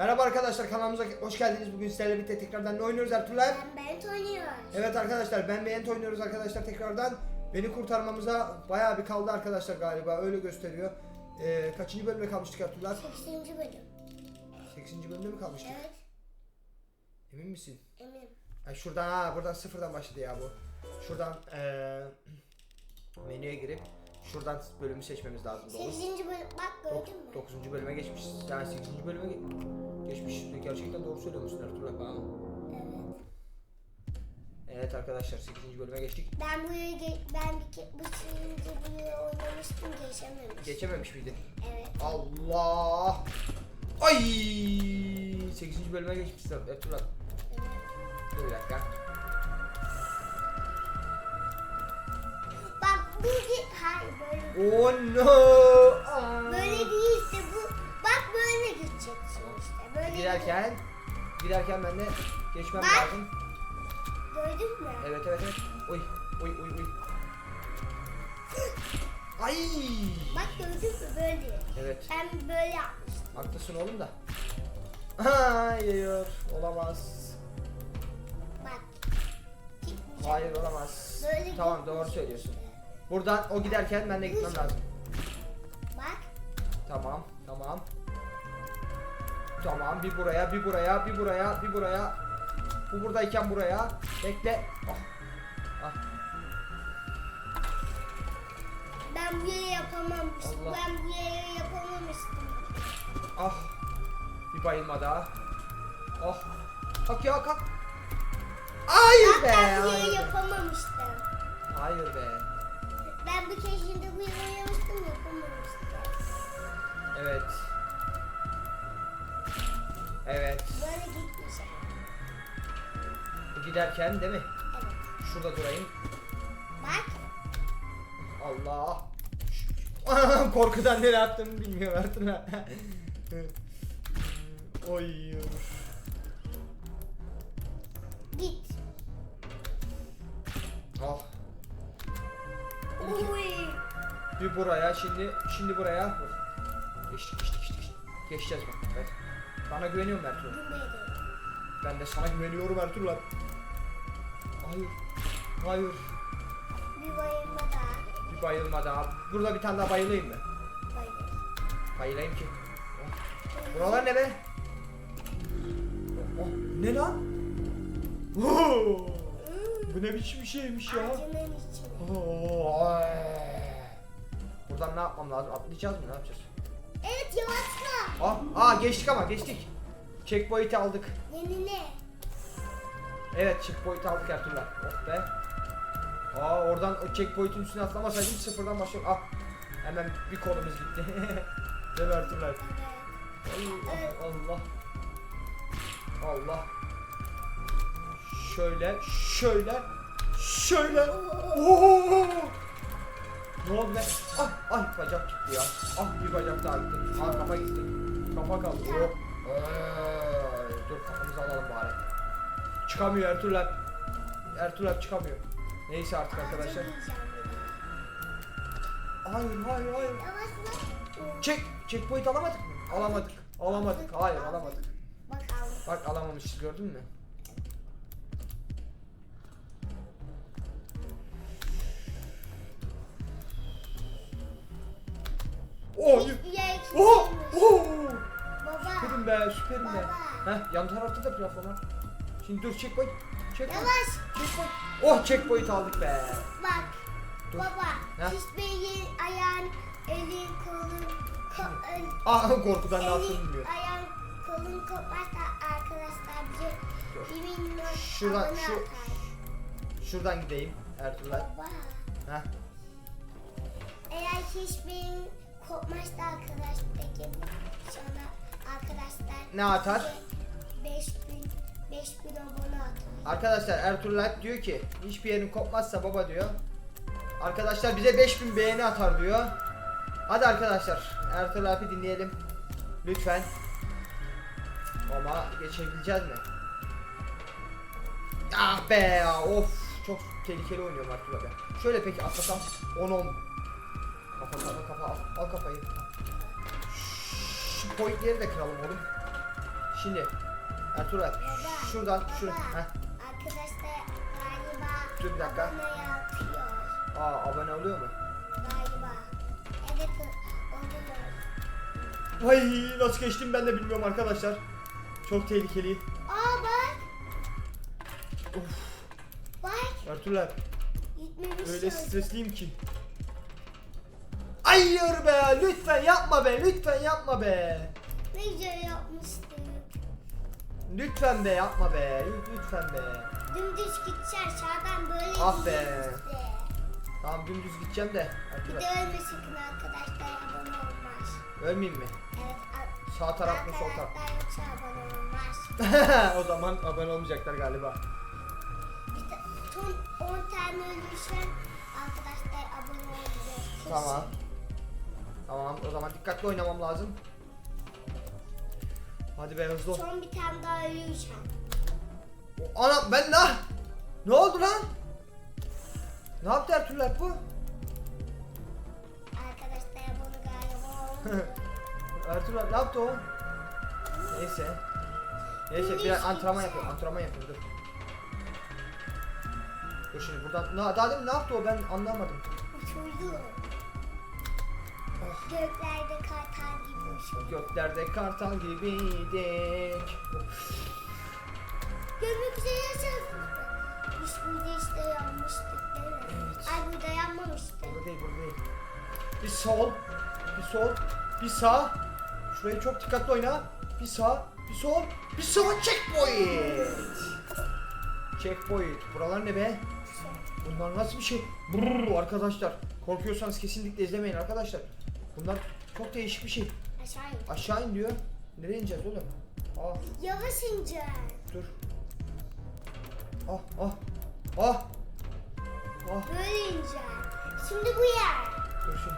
Merhaba arkadaşlar kanalımıza hoş geldiniz. Bugün sizlerle birlikte tekrardan ne oynuyoruz Ertuğrul? Ben Bent oynuyorum. Evet arkadaşlar ben Beyent oynuyoruz arkadaşlar tekrardan. Beni kurtarmamıza bayağı bir kaldı arkadaşlar galiba öyle gösteriyor. Ee, kaçıncı bölüme kalmıştık Ertuğrul? 80. bölüm. 8. bölümde mi kalmıştık? Evet, Emin misin? eminim. Ha, şuradan ha buradan sıfırdan başladı ya bu. Şuradan eee menüye girip şuradan bölümü seçmemiz lazım doğru. 8. bölüm. Bak gördün mü? 9. bölüme geçmişiz. Yani 8. bölüme ge- geçmiş. Gerçekten doğru söylüyorsun Ertuğrul abi, ha. Evet. Evet arkadaşlar 8. bölüme geçtik. Ben bu yere ge- ben bir ke- bu şimdi bu yere oynamıştım geçememiştim. Geçememiş miydin? Evet. Allah! Ay! 8. bölüme geçmişiz Ertuğrul abi. evet. Dur bir dakika. Bak bu ge- hayır böyle. Oh no! Aa! Böyle değil Girerken girerken ben de geçmem Bak. lazım. Gördün mü? Evet evet evet. Oy oy oy oy. Ay! Bak gördün mü böyle. Evet. Ben böyle yapmıştım. Haklısın oğlum da. Hayır, olamaz. Bak. Gitmeyeceğim. Hayır olamaz. Böyle tamam doğru söylüyorsun. Buradan o giderken ben de gitmem lazım. Bak. Tamam, tamam. Bir buraya, bir buraya, bir buraya, bir buraya. Bu buradayken buraya. Bekle. Ah. Ah. Ben bu yere yapamamıştım. Allah. Ben bu yere yapamamıştım. Ah. Bir bayılma daha. Ah. Kalk ya kalk. Hayır be. Ben bu yere yapamamıştım. Hayır be. Ben bir kere şimdi bu yere oynamıştım yapamamıştım. Evet. Evet. Böyle gitmeyeceğim. Giderken değil mi? Evet. Şurada durayım. Bak. Allah. Korkudan ne yaptığımı bilmiyorum artık. Oy. Git. Ah. Uy. Bir buraya şimdi şimdi buraya. Geçtik geçtik geçtik. geçtik. Geçeceğiz bak. Evet. Bana güveniyorum Ertuğrul. Ben de sana güveniyorum Ertuğrul abi. Hayır. Hayır. Bir bayılma daha. Bir bayılma daha. Burada bir tane daha bayılayım mı? Bayıl. Bayılayım ki. Oh. Buralar ne be? Oh, ne lan? Oo, bu ne biçim bir şeymiş ya? Ağacının içine. Oo, ay. Buradan ne yapmam lazım? Atlayacağız mı? Ne yapacağız? Evet yavaşla. Ah, aa geçtik ama geçtik. Checkpoint'i aldık. Yenile. Evet checkpoint'i aldık Ertuğrul. Oh be. Aa oradan o checkpoint'in üstüne atlamasaydım sıfırdan başlıyorum. Ah hemen bir kolumuz gitti. Değil mi Ertuğrul? Evet. Allah Allah. Allah. Şöyle, şöyle, şöyle. Oo! Ne oldu be? Ah, ay bacak gitti ya. Ah bir bacak daha gitti. Ah kafa gitti. Kafa kaldı. Yok. Ay, dur kafamızı alalım bari. Çıkamıyor Ertuğrul abi. Ertuğrul abi çıkamıyor. Neyse artık arkadaşlar. Hayır hayır hayır. Çek, checkpoint alamadık mı? Alamadık. Alamadık. Hayır alamadık. Bak alamamışız gördün mü? Oh! Oh! Oh! Baba. Süperim be, süperim be. Heh, yan tarafta da platform var. Şimdi dur checkpoint. Checkpoint. Yavaş. Checkpoint. Oh checkpoint aldık be. Bak. Dur. Baba. Ha? Hiçbir ayağın, elin, kolun, ko, el, Ah korkudan ne yaptığımı elin, bilmiyorum. ayağın, kolun kopmazsa arkadaşlar bir milyon Şuradan, şu- atar. Şuradan gideyim Ertuğrul. Baba. Heh. Eğer hiçbir kopmazsa arkadaştaki sonra arkadaşlar Ne atar? 5000 5000 abone atar. Arkadaşlar Ertuğrul Alp diyor ki hiçbir yerin kopmazsa baba diyor. Arkadaşlar bize 5000 beğeni atar diyor. Hadi arkadaşlar Ertuğrul Alp'i dinleyelim. Lütfen. Ama geçebileceğiz mi? Ah be of çok tehlikeli oynuyorum Ertuğrul abi. Şöyle peki atlasam 10 10. Kafa kafa kafa al, al kafayı. Şu pointleri de kıralım oğlum. Şimdi Ertuğrul şuradan şu baba. Heh. Arkadaşlar galiba Dur bir dakika. abone yapıyor. Aa abone oluyor mu? Galiba. Evet oluyor. Vay nasıl geçtim ben de bilmiyorum arkadaşlar. Çok tehlikeli. Aa bak. Of Bak. Ertuğrul Gitmemiş. öyle yolda. stresliyim ki. Hayır be lütfen yapma be lütfen yapma be. Ne güzel yapmıştık. Lütfen be yapma be lü- lütfen be. Dümdüz gideceğiz. Sağdan böyle Ah be. gideceğiz işte. Tamam dümdüz gideceğim de. Bir de ölme sakın arkadaşlar abone olmaz. ölmeyeyim mi? Evet. a- Sağ taraf mı sol taraf? Arkadaşlar yoksa abone olmaz. o zaman abone olmayacaklar galiba. Bir de son 10 tane ölürsen arkadaşlar abone olacak. Kesin. Tamam. Tamam o zaman dikkatli oynamam lazım. Hadi be hızlı ol. Son bir tane daha. O- Ana ben ne? Ne oldu lan? Ne yaptı Ertuğrul bu? Arkadaşlar bunu galiba. Ertuğrul ne yaptı o? Neyse. Neyse biraz antrenman yapıyorum. Antrenman yapıyorum dur. Dur şimdi buradan. Daha demin ne yaptı o ben anlamadım. Uçurdu. Göklerde kartal gibi. Göklerde kartal gibiydik. Of. Görmek üzere yaşasın. Biz burada işte yanmıştık değil mi? Evet. Ay burada yanmamıştık. Burada değil burada değil. Bir sol. Bir sol. Bir sağ. Şurayı çok dikkatli oyna. Bir sağ. Bir sol. Bir sağ. Checkpoint. Checkpoint. Buralar ne be? Bunlar nasıl bir şey? Brrr, arkadaşlar. Korkuyorsanız kesinlikle izlemeyin arkadaşlar. Bunlar çok değişik bir şey. Aşağı in. Aşağı in diyor. Nereye ineceğiz oğlum? Ah Yavaş ince. dur. Ah ah. Ah. Ah. Böyle ince. Şimdi bu yer. Dur şimdi.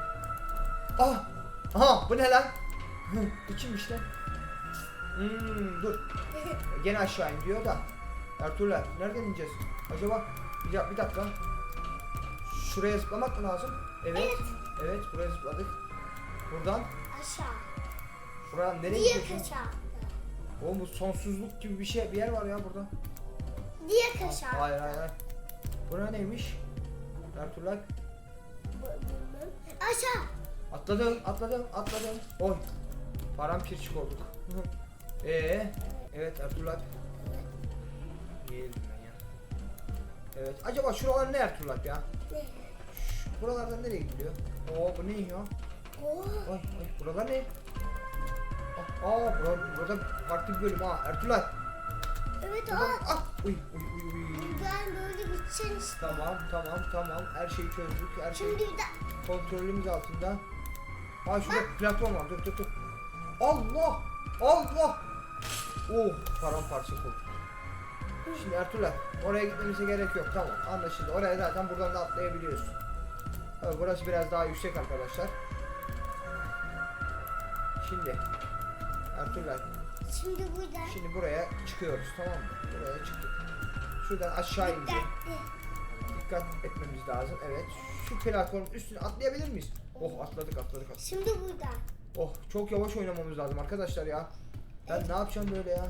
Ah! Aha bu ne lan? Hı, İçinmiş lan. Hmm, dur. Gene aşağı in diyor da. Ertuğrul nereden ineceğiz? Acaba bir, dak- bir dakika. Şuraya zıplamak mı lazım? Evet. Evet. Evet, buraya zıpladık. Buradan, Aşağı. buradan nereye Diye gidiyorsun? kaçağı. Oğlum bu sonsuzluk gibi bir şey, bir yer var ya burada. Diye kaçağı. Hayır hayır hayır. Bura neymiş? Ertuğrul. Aşağı. Atladım, atladım, atladım. Oy. Paramparçık olduk. Ee, evet Ertuğrul Alp. Yiyelim ben ya. Evet. Acaba şuralar ne Ertuğrul Alp ya? Ne? Şu, buralardan nereye gidiyor? Oo bu ne ya? Oo. Ay ay buralar ne? Ah, Aa burada, burada farklı bir bölüm ha Ertuğrul. Evet Buradan, ah uy uy uy uy. Buradan böyle gideceksin işte. Tamam tamam tamam her şeyi çözdük her şey Şimdi bir de kontrolümüz altında. Ha şurada platform var dur dur dur. Allah Allah. Oh paramparça oldu. Şimdi Ertuğrul oraya gitmemize gerek yok tamam anlaşıldı. Oraya zaten buradan da atlayabiliyorsun. Tabii burası biraz daha yüksek arkadaşlar. Şimdi Ertuğrul şimdi buradan. şimdi buraya çıkıyoruz tamam mı? Buraya çıktık. Şuradan aşağı ineceğiz. Dikkatli. Dikkat etmemiz lazım. Evet. Şu platformun üstüne atlayabilir miyiz? Oh atladık atladık atladık. Şimdi buradan. Oh çok yavaş oynamamız lazım arkadaşlar ya. Ben ne yapacağım böyle ya?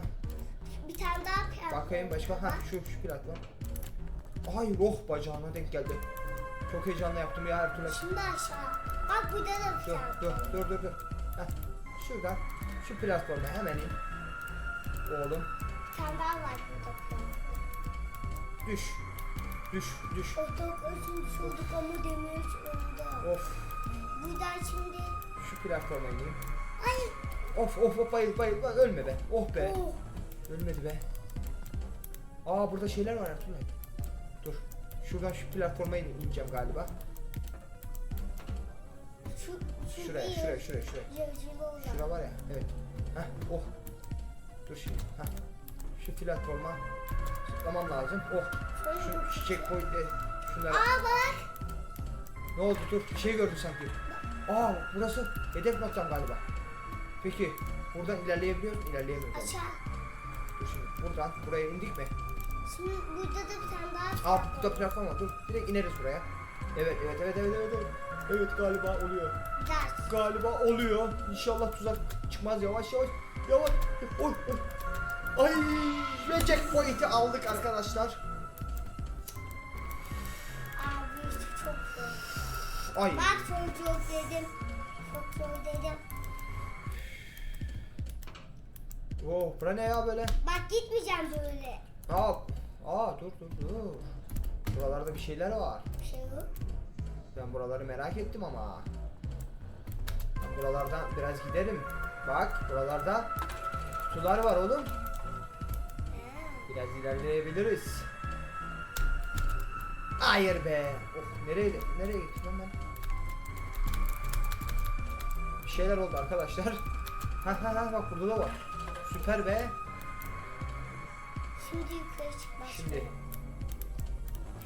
Bir tane daha platform. Bakayım başka. Ha şu şu platform. Hayır oh bacağına denk geldi. Çok heyecanlı yaptım ya türlü. Şimdi aşağı. Bak burada da bir Dur dur dur dur dur. Heh, şuradan şu platforma hemen in. Oğlum tane daha var burada düş. Düş düş. Otok özün çocuk ama demir önünde. Of Buradan şimdi. şu platforma ineyim. Hayır. Of of of bayıl bayıl ölme be. Oh be. Oh. Ölmedi be. Aa burada şeyler var Ertuğrul. Dur. Şuradan şu platforma in- ineceğim galiba. Şu, şu Şuraya, şuraya, şuraya, şuraya. Şura var ya. Evet. Heh, oh. Dur şimdi. Heh. Şu platforma zıplamam lazım. Oh. Şu çiçek boyutlu şunlara. Aa bak. Ne oldu? Dur. Bir şey gördüm sanki. Aa burası hedef noktam galiba. Peki. Buradan ilerleyebiliyor muyuz? İlerleyemiyoruz. Aşağı. Dur şimdi. Buradan buraya indik mi? Şimdi burada da bir tane daha Aa burada platform var. Dur. Direkt ineriz buraya. Evet, evet, evet, evet, evet. Evet, evet galiba oluyor. Ders. Galiba oluyor. İnşallah tuzak çıkmaz yavaş yavaş. Yavaş. Oy oy. İkinci checkpoint'i aldık arkadaşlar. Abi işte çok zor. Ay. Bak çok zor dedim. Çok zor dedim. Oh, bura ne ya böyle? Bak gitmeyeceğim böyle. Aa, aa dur dur dur. Buralarda bir şeyler var. Bir şey yok. Ben buraları merak ettim ama. Ben buralardan biraz giderim. Bak buralarda sular var oğlum. Biraz ilerleyebiliriz. Hayır be. Oh nereye nereye gittim lan ben? Bir şeyler oldu arkadaşlar. Ha ha ha bak burada da var. Süper be. Şimdi yukarı çıkmak. Şimdi.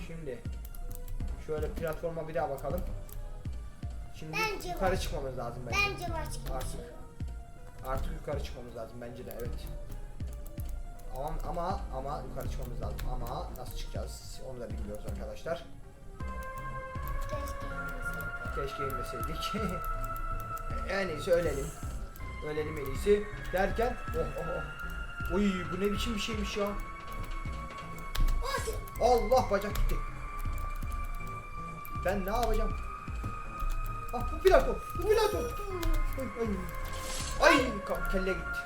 Şimdi. Şöyle platforma bir daha bakalım. Şimdi Bence yukarı var. çıkmamız lazım bence. Bence başka Artık. Artık yukarı çıkmamız lazım bence de evet. Ama ama ama yukarı çıkmamız lazım. Ama nasıl çıkacağız onu da bilmiyoruz arkadaşlar. Keşke inmeseydim. Keşke inmeseydik. en iyisi ölelim. Ölelim en iyisi. Derken oh oh oh. Uy bu ne biçim bir şeymiş ya. Allah bacak gitti. Ben ne yapacağım? Ah bu plato. Bu plato. Ay ay. Ay kelle gitti.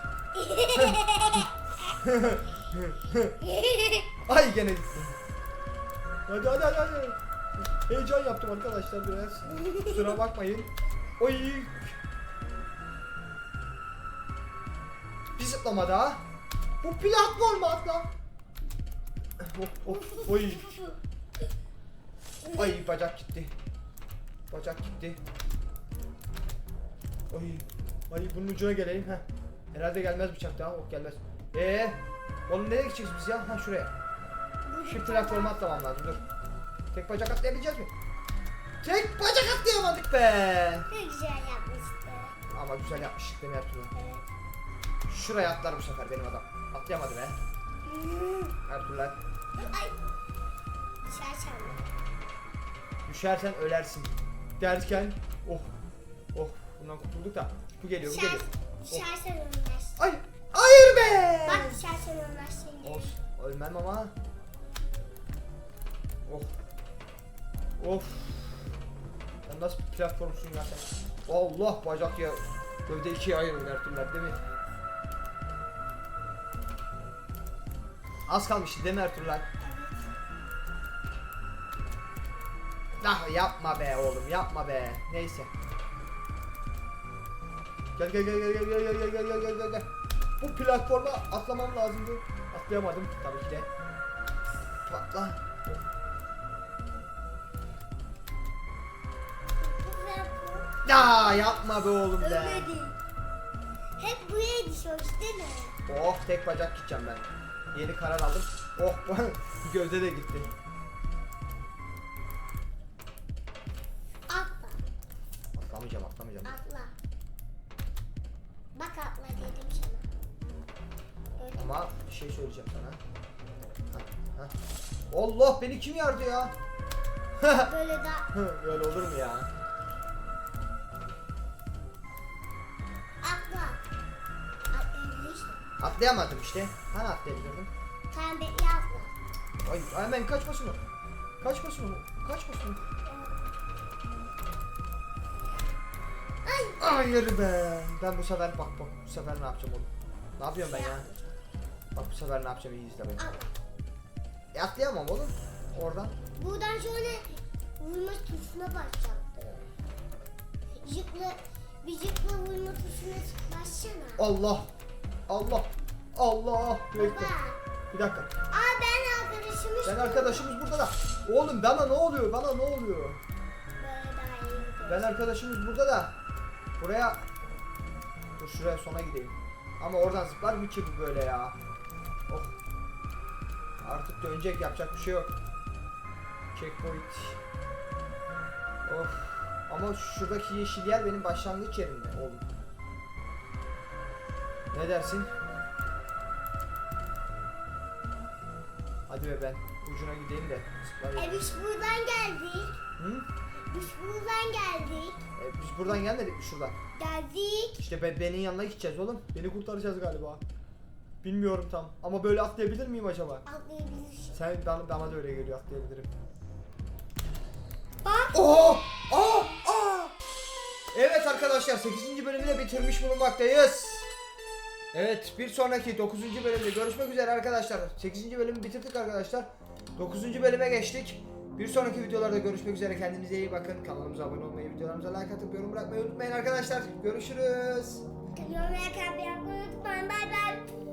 Ay gene gitti. Hadi hadi hadi hadi. Heyecan yaptım arkadaşlar biraz. Kusura bakmayın. Oy. Bir zıplama daha. Bu platform atla. Oh, oh, oy. Ay bacak gitti. Bacak gitti. Ay. Ay bunun ucuna gelelim ha. Herhalde gelmez bıçak daha. Oh gelmez. Ee, oğlum nereye gideceğiz biz ya? Ha şuraya. Şu platforma atlamam lazım dur. Tek bacak atlayabileceğiz mi? Tek bacak atlayamadık be. Ne güzel yapmıştı. Ama güzel yapmıştık değil mi Ertuğrul? Evet. Şuraya atlar bu sefer benim adam. Atlayamadı be. Ertuğrul. Ay. Şaşam. Düşersen ölersin. Derken oh oh bundan kurtulduk da bu geliyor bu Şaş, geliyor. Oh. şaşan ölmez. Ay hayır be. Bak şaşan ölmez şimdi. Olsun ölmem ama. Oh. Of. Sen nasıl bir platformsun ya sen? Allah bacak ya. Gövde ikiye ayrılır Ertuğrul değil mi? Az kalmıştı değil mi Ertuğrul? Ah yapma be oğlum yapma be. Neyse. Gel gel gel gel gel gel gel gel gel gel gel gel. Bu platforma atlamam lazımdı. Atlayamadım tabii ki de. Patla. Ya yapma be oğlum be. Hep buraya düşüyoruz değil mi? Oh tek bacak gideceğim ben. Yeni karar aldım. Oh gövde de gitti. Allah beni kim yardı ya? Böyle daha Böyle olur mu ya? atla. Atlayabilirsin. Atlayamadım işte. Hani atlayabilirdim? Bekle atla. Ay hemen kaçmasın o. Kaçmasın o. Kaçmasın o. Ay. Hayır be. Ben bu sefer bak bak bu sefer ne yapacağım oğlum. Ne yapıyorum ben ya? Bak bu sefer ne yapacağım iyi izle beni. Atla. E, atlayamam oğlum. Oradan. Buradan sonra vurma tuşuna basacaktı. Zıpla, bir zıpla vurma tuşuna bassana. Allah. Allah. Allah. Baba. Bir dakika. Aa ben arkadaşımız. Ben arkadaşımız burada da. Oğlum bana ne oluyor? Bana ne oluyor? Ben arkadaşımız burada da. Buraya. Dur şuraya sona gideyim. Ama oradan zıplar mı ki bu böyle ya? Oh. Artık dönecek yapacak bir şey yok. Checkpoint. Of. Ama şuradaki yeşil yer benim başlangıç yerimde oğlum. Ne dersin? Hadi be ben ucuna gideyim de E biz buradan geldik. Hı? Biz buradan geldik. E, biz buradan gelmedik mi şuradan? Geldik. İşte be, benim yanına gideceğiz oğlum. Beni kurtaracağız galiba. Bilmiyorum tam. Ama böyle atlayabilir miyim acaba? Atlayabilirsin. Sen bana, bana da öyle geliyor atlayabilirim. Bak. Oo! Aa! Aa! Evet arkadaşlar 8. bölümü de bitirmiş bulunmaktayız. Evet bir sonraki 9. bölümde görüşmek üzere arkadaşlar. 8. bölümü bitirdik arkadaşlar. 9. bölüme geçtik. Bir sonraki videolarda görüşmek üzere. Kendinize iyi bakın. Kanalımıza abone olmayı, videolarımıza like atıp yorum bırakmayı unutmayın arkadaşlar. Görüşürüz. Kalp yapmayı unutmayın. Bay bay.